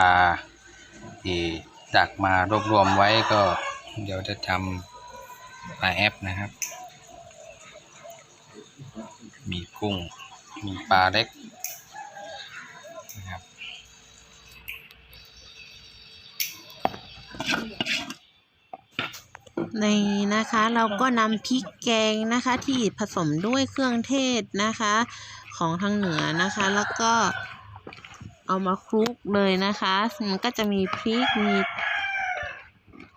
ลาที่ดักมารวบรวมไว้ก็เดี๋ยวจะทำปลาแอปนะครับ มีกุ้ง มีปลาเล็กนะครับในนะคะเราก็นำพริกแกงนะคะที่ผสมด้วยเครื่องเทศนะคะ ของทางเหนือนะคะ แล้วก็ เอามาคลุกเลยนะคะ มันก็จะมีพริก มี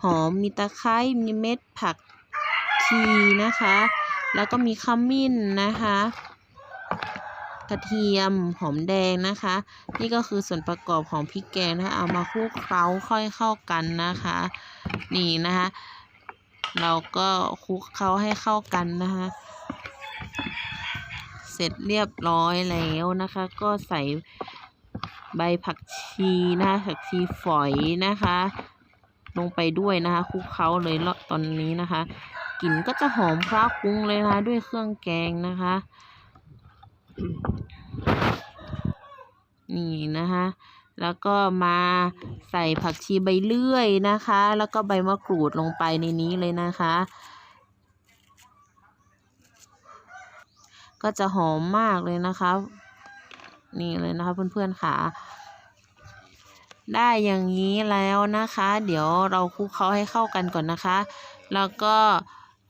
หอม มีตะไคร้ มีเม็ดผักชีนะคะ แล้วก็มีขมิ้นนะคะ กระเทียม หอมแดงนะคะ นี่ก็คือส่วนประกอบของพริกแกงนะคะ เอามาคลุกเคล้าค่อยเข้ากันนะคะ นี่นะคะ เราก็คลุกเคล้าให้เข้ากันนะคะ เสร็จเรียบร้อยแล้วนะคะ ก็ใส่ ใบผักชีนะคะผักชีฝอยนะคะ ลงไปด้วยนะคะคลุกเคล้าเลยละตอนนี้นะคะกลิ่นก็จะหอมคล้าคุ้งเลยนะคะด้วยเครื่องแกงนะคะ นี่นะคะแล้วก็มาใส่ผักชีใบเลื่อยนะคะ แล้วก็ใบมะกรูดลงไปในนี้เลยนะคะ ก็จะหอมมากเลยนะคะ นี่เลยนะคะเพื่อนๆค่ะ ได้อย่างนี้แล้วนะคะ เดี๋ยวเราคลุกเคล้าให้เข้ากันก่อนนะคะ แล้วก็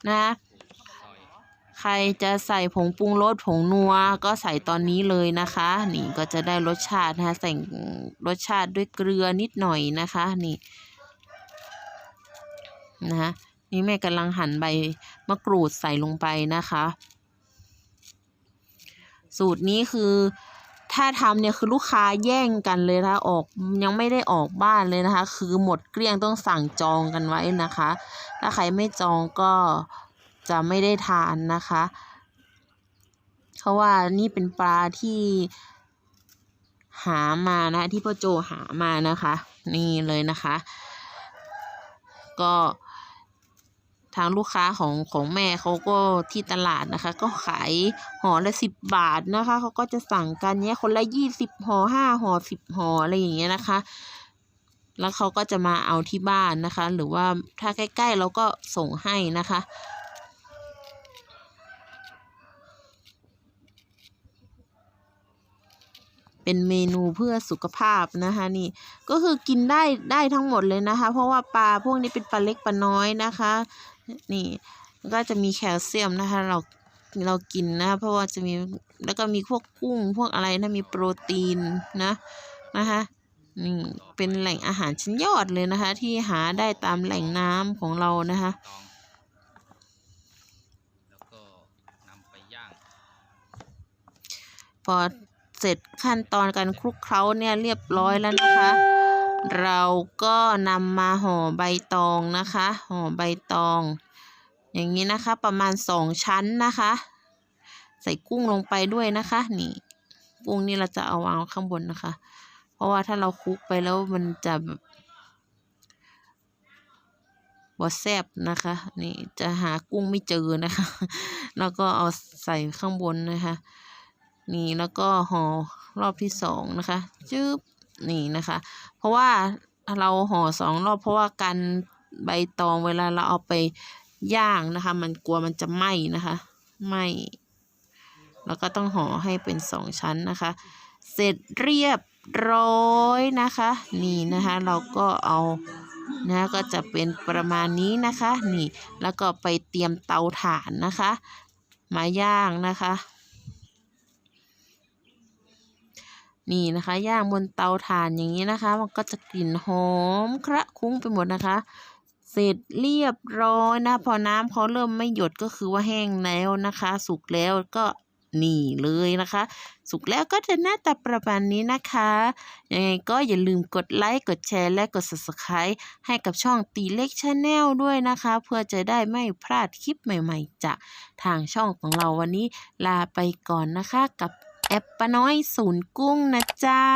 นะใครจะใส่ผงปรุงรสผงนัวก็ใส่ตอนนี้เลยนะคะ นี่ก็จะได้รสชาตินะคะใส่รสชาติด้วยเกลือนิดหน่อยนะคะนี่นะคะนี่แม่กำลังหั่นใบมะกรูดใส่ลงไปนะคะ สูตรนี้คือ ถ้าทำเนี่ยคือลูกค้าแย่งกันเลยนะคะออกยังไม่ได้ออกบ้านเลยนะคะ คือหมดเกลี้ยงต้องสั่งจองกันไว้นะคะ ถ้าใครไม่จองก็จะไม่ได้ทานนะคะเพราะว่านี่เป็นปลาที่หามานะที่พ่อโจหามานะคะ นี่เลยนะคะ ก็ ทางลูกค้าของของแม่เขาก็ที่ตลาดนะคะ ก็ขายห่อละสิบบาทนะคะเขาก็จะสั่งกันเนี้ยคนละยี่สิบห่อห้าห่อสิบห่ออะไรอย่างเงี้ยนะคะ แล้วเขาก็จะมาเอาที่บ้านนะคะ หรือว่าถ้าใกล้ ๆ เราก็ส่งให้นะคะ เป็นเมนูเพื่อสุขภาพนะคะนี่ก็คือกินได้ได้ทั้งหมดเลยนะคะ เพราะว่าปลาพวกนี้เป็นปลาเล็กปลาน้อยนะคะ นี่ก็จะมีแคลเซียมนะคะ เราเรากินนะคะเพราะว่าจะมีแล้วก็มีพวกกุ้งพวกอะไรนะมีโปรตีนนะนะคะนี่เป็นแหล่งอาหารชั้นยอดเลยนะคะ ที่หาได้ตามแหล่งน้ำของเรานะคะตองแล้วก็นำไปย่างพอ เสร็จขั้นตอนการคลุกเคล้าเนี่ยเรียบร้อยแล้วนะคะ เราก็นำมาห่อใบตองนะคะ ห่อใบตอง อย่างนี้นะคะประมาณสองชั้นนะคะ ใส่กุ้งลงไปด้วยนะคะนี่กุ้งนี่เราจะเอาวางข้างบนนะคะ เพราะว่าถ้าเราคลุกไปแล้วมันจะแบบบอแซบนะคะ นี่จะหากุ้งไม่เจอนะคะ แล้วก็เอาใส่ข้างบนนะคะ นี่แล้วก็ห่อรอบที่สองนะคะจึ๊บนี่นะคะ เพราะว่าเราห่อสองรอบเพราะว่าการใบตองเวลาเราเอาไปย่างนะคะ มันกลัวมันจะไหม้นะคะไหม้แล้วก็ต้องห่อให้เป็นสองชั้นนะคะ เสร็จเรียบร้อยนะคะ นี่นะคะเราก็เอานะก็จะเป็นประมาณนี้นะคะ นี่แล้วก็ไปเตรียมเตาถ่านนะคะ มาย่างนะคะ นี่นะคะย่างบนเตาถ่านอย่างนี้นะคะ มันก็จะกลิ่นหอมคระคุ้งไปหมดนะคะ เสร็จเรียบร้อยนะ พอน้ำเขาเริ่มไม่หยดก็คือว่าแห้งแล้วนะคะ สุกแล้วก็นี่เลยนะคะ สุกแล้วก็จะหน้าตาประมาณนี้นะคะ ยังไงก็อย่าลืมกดไลค์กดแชร์และกด subscribe ให้กับช่องตีเล็กชาแนลด้วยนะคะ เพื่อจะได้ไม่พลาดคลิปใหม่ๆ จากทางช่องของเราวันนี้ลาไปก่อนนะคะกับ แอปปะน้อยศูนย์กุ้งนะเจ้า